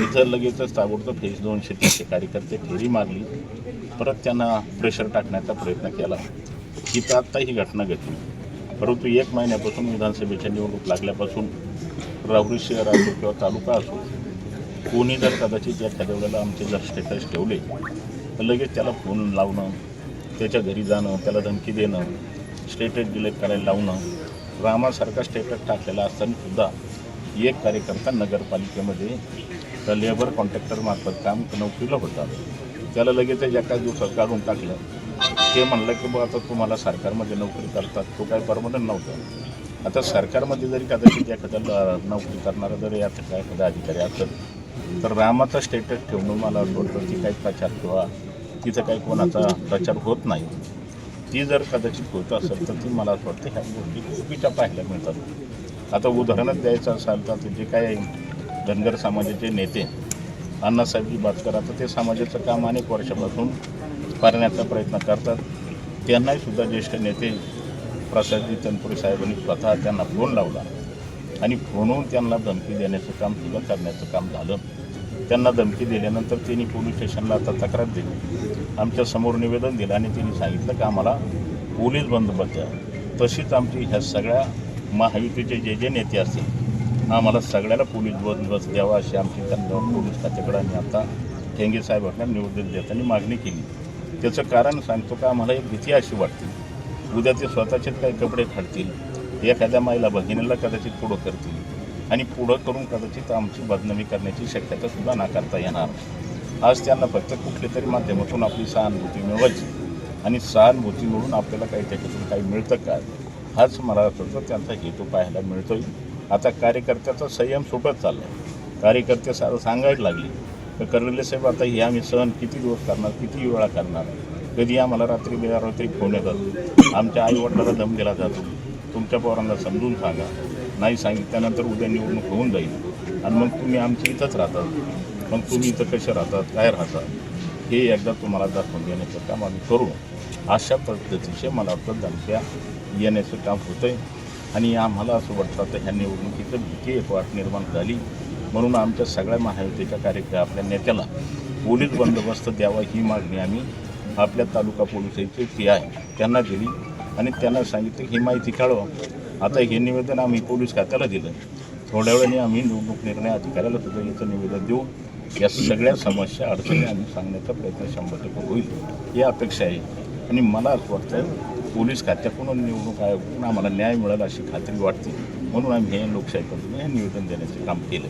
तिथं लगेचच ताबडतोब फेज दोनशे तीनशे कार्यकर्ते फेरी मारली. परत त्यांना प्रेशर टाकण्याचा प्रयत्न केला. तिथं आत्ता ही घटना घडली. परंतु एक महिन्यापासून विधानसभेच्या निवडणूक लागल्यापासून राहुरी शहर असो किंवा तालुका असो कोणी जर कदाचित एखाद्या वेळेला आमचे जर स्टेटस ठेवले तर लगेच त्याला फोन लावणं त्याच्या घरी जाणं त्याला धमकी देणं स्टेटस डिलेट करायला लावणं रामासारखा स्टेटस टाकलेला असताना सुद्धा एक कार्यकर्ता नगरपालिकेमध्ये तर लेबर कॉन्ट्रॅक्टरमार्फत काम नोकरीला होता. त्याला लगेच एकाच दिवसात काढून टाकलं. ते म्हणलं की बा आता तुम्हाला सरकारमध्ये नोकरी करतात. तो काय परमनंट नव्हता. आता सरकारमध्ये जरी कदाचित एखाद्याला नोकरी करणारा जरी आता काय एखादा अधिकारी असेल तर रामाचा स्टेटस ठेवणं मला असं वाटतं की काही प्रचार किंवा तिथं काही कोणाचा प्रचार होत नाही. ती जर कदाचित होत असेल तर ती मला असं वाटतं ह्या गोष्टी चुकीच्या पाहायला मिळतात. आता उदाहरणच द्यायचं असेल तर जे काय धनगर समाजाचे नेते अण्णासाहेबजी भातकर आता ते समाजाचं काम अनेक वर्षापासून करण्याचा प्रयत्न करतात. त्यांनाही सुद्धा ज्येष्ठ नेते प्रसादजी तनपुरे साहेबांनी स्वतः त्यांना फोन लावला आणि फोनवरून त्यांना धमकी देण्याचं काम सुद्धा करण्याचं काम झालं. त्यांना धमकी दिल्यानंतर त्यांनी पोलीस स्टेशनला आता तक्रार दिली. आमच्यासमोर निवेदन दिलं आणि त्यांनी सांगितलं की आम्हाला पोलीस बंदोबस्त द्या तशीच आमची ह्या सगळ्या महायुतीचे जे जे नेते असतील आम्हाला सगळ्याला पोलीस बंदोबस्त द्यावा अशी आमची त्यांना पोलीस खात्याकडे आम्ही आता ठेंगे साहेबांना निवेदन देताना मागणी केली. त्याचं कारण सांगतो का आम्हाला एक भीती अशी वाटते. उद्या ते स्वतःचेच काही कपडे फाडतील एखाद्या माईला भगिनीला कदाचित पुढं करतील आणि पुढं करून कदाचित आमची बदनामी करण्याची शक्यता सुद्धा नाकारता येणार. आज त्यांना फक्त कुठल्या तरी माध्यमातून आपली सहानुभूती मिळवायची आणि सहानुभूती मिळून आपल्याला काही त्याच्यातून काही मिळतं का? हाच मला असं त्यांचा हेतू पाहायला मिळतोय. आता कार्यकर्त्याचा संयम सुटत चालला आहे कार्यकर्ते सारं सांगायला लागले तर करलेले साहेब आता हे आम्ही सहन किती दिवस करणार किती वेळा करणार? कधी आम्हाला रात्री बेरात्री फोन येतात? आमच्या आईवडिलाला दम दिला जातो तुमच्या पोरांना समजून सांगा. नाही सांगितल्यानंतर उद्या निवडणूक होऊन जाईल. आणि मग तुम्ही आमच्या इथंच राहतात. मग तुम्ही इथं कसे राहतात? काय राहतात? हे एकदा तुम्हाला दाखवून देण्याचं काम आम्ही करू. अशा पद्धतीचे मला वाटतं धमक्या येण्याचं काम होतं आहे आणि आम्हाला असं वाटतं तर ह्या निवडणुकीचं भीती एक वाट निर्माण झाली. म्हणून आमच्या सगळ्या महायुतीच्या कार्यक्रम आपल्या नेत्याला पोलीस बंदोबस्त द्यावा ही मागणी आम्ही आपल्या तालुका पोलिसांची ती आहे त्यांना दिली आणि त्यांना सांगितलं की ही माहिती काढवा. आता हे निवेदन आम्ही पोलीस खात्याला दिलं. थोड्या वेळाने आम्ही निवडणूक निर्णय अधिकाऱ्याला सुद्धा याचं निवेदन देऊ. या सगळ्या समस्या अडचणी आम्ही सांगण्याचा प्रयत्न शंभर टक्के होईल ही अपेक्षा आहे. आणि मला असं वाटतं पोलीस खात्याकडून निवडणूक आयोगाकडून आम्हाला न्याय मिळेल अशी खात्री वाटते. म्हणून आम्ही हे लोकशाही पद्धतीने हे निवेदन देण्याचे काम केलं.